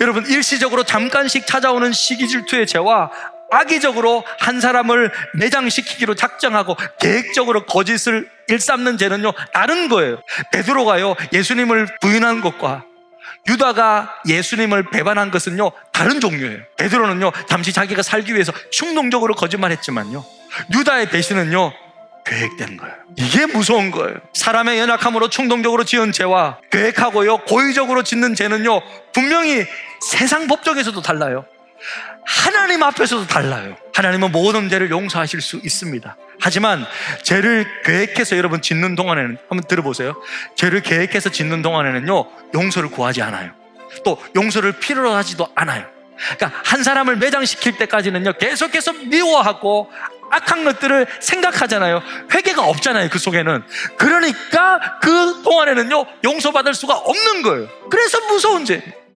여러분 일시적으로 잠깐씩 찾아오는 시기 질투의 죄와 악의적으로 한 사람을 매장시키기로 작정하고 계획적으로 거짓을 일삼는 죄는요 다른 거예요. 베드로가요 예수님을 부인한 것과 유다가 예수님을 배반한 것은요 다른 종류예요. 베드로는요 잠시 자기가 살기 위해서 충동적으로 거짓말했지만요 유다의 배신은요 계획된 거예요. 이게 무서운 거예요. 사람의 연약함으로 충동적으로 지은 죄와 계획하고요 고의적으로 짓는 죄는요 분명히 세상 법정에서도 달라요. 하나님 앞에서도 달라요. 하나님은 모든 죄를 용서하실 수 있습니다. 하지만 죄를 계획해서 여러분 짓는 동안에는 한번 들어보세요. 죄를 계획해서 짓는 동안에는요 용서를 구하지 않아요. 또 용서를 필요로 하지도 않아요. 그러니까 한 사람을 매장시킬 때까지는요 계속해서 미워하고 악한 것들을 생각하잖아요. 회개가 없잖아요. 그 속에는. 그러니까 그 동안에는요 용서받을 수가 없는 거예요. 그래서 무서운 죄.